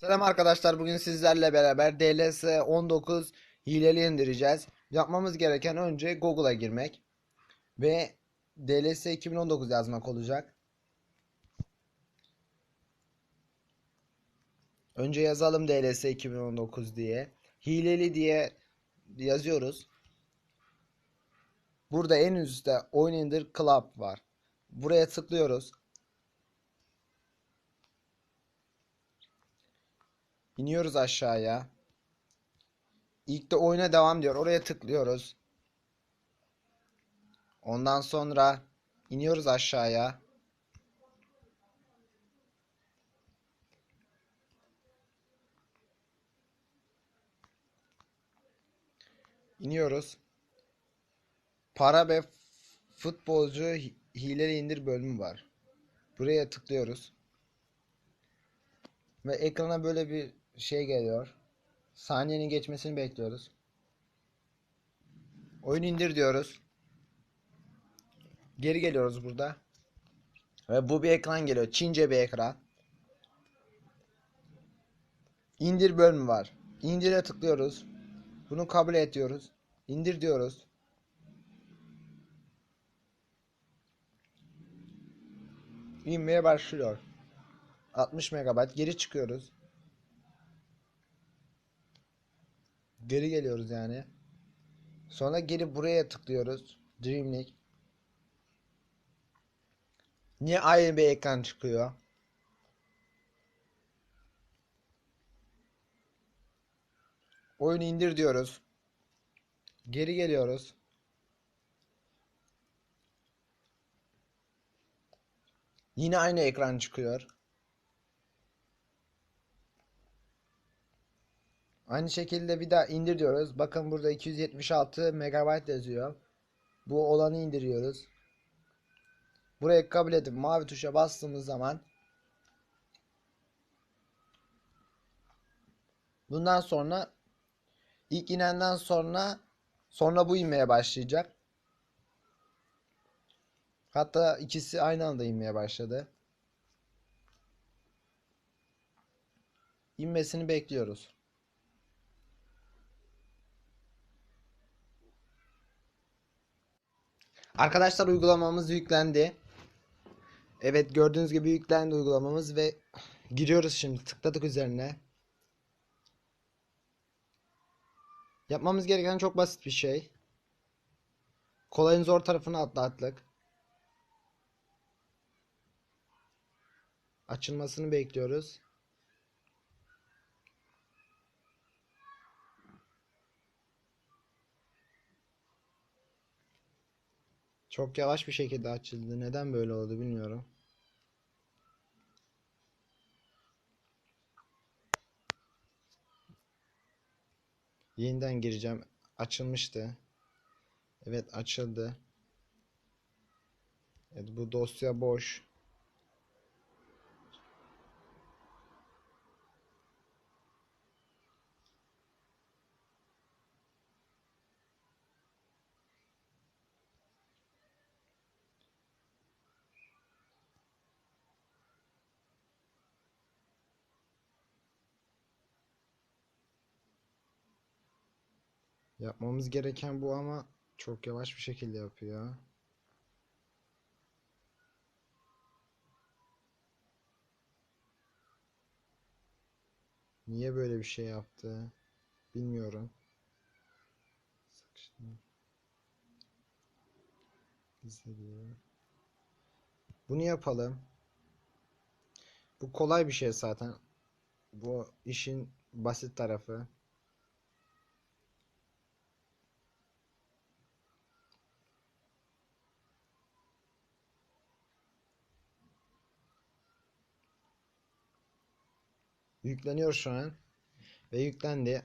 Selam arkadaşlar bugün sizlerle beraber DLS 19 hileli indireceğiz. Yapmamız gereken önce Google'a girmek ve DLS 2019 yazmak olacak. Önce yazalım DLS 2019 diye. Hileli diye yazıyoruz. Burada en üstte oyun indir club var. Buraya tıklıyoruz. İniyoruz aşağıya. İlk de oyuna devam diyor. Oraya tıklıyoruz. Ondan sonra iniyoruz aşağıya. İniyoruz. Para ve futbolcu hileli indir bölümü var. Buraya tıklıyoruz. Ve ekrana böyle bir şey geliyor. Saniyenin geçmesini bekliyoruz. Oyun indir diyoruz. Geri geliyoruz burada. Ve bu bir ekran geliyor. Çince bir ekran. İndir bölümü var. İndire tıklıyoruz. Bunu kabul et diyoruz. İndir diyoruz. İnmeye başlıyor. 60 MB geri çıkıyoruz. Geri geliyoruz yani. Sonra geri buraya tıklıyoruz. Dreamlink. Niye ayrı bir ekran çıkıyor? Oyunu indir diyoruz. Geri geliyoruz. Yine aynı ekran çıkıyor. Aynı şekilde bir daha indir diyoruz. Bakın burada 276 MB yazıyor. Bu olanı indiriyoruz. Buraya kabul edip mavi tuşa bastığımız zaman bundan sonra ilk inenden sonra sonra bu inmeye başlayacak. Hatta ikisi aynı anda inmeye başladı. İnmesini bekliyoruz. Arkadaşlar uygulamamız yüklendi. Evet gördüğünüz gibi yüklendi uygulamamız ve giriyoruz şimdi tıkladık üzerine. Yapmamız gereken çok basit bir şey. Kolayın zor tarafını atlattık. Açılmasını bekliyoruz. Çok yavaş bir şekilde açıldı. Neden böyle oldu bilmiyorum. Yeniden gireceğim. Açılmıştı. Evet açıldı. Evet bu dosya boş. Yapmamız gereken bu ama çok yavaş bir şekilde yapıyor. Niye böyle bir şey yaptı? Bilmiyorum. Bunu yapalım. Bu kolay bir şey zaten. Bu işin basit tarafı. Yükleniyor şu an. Ve yüklendi.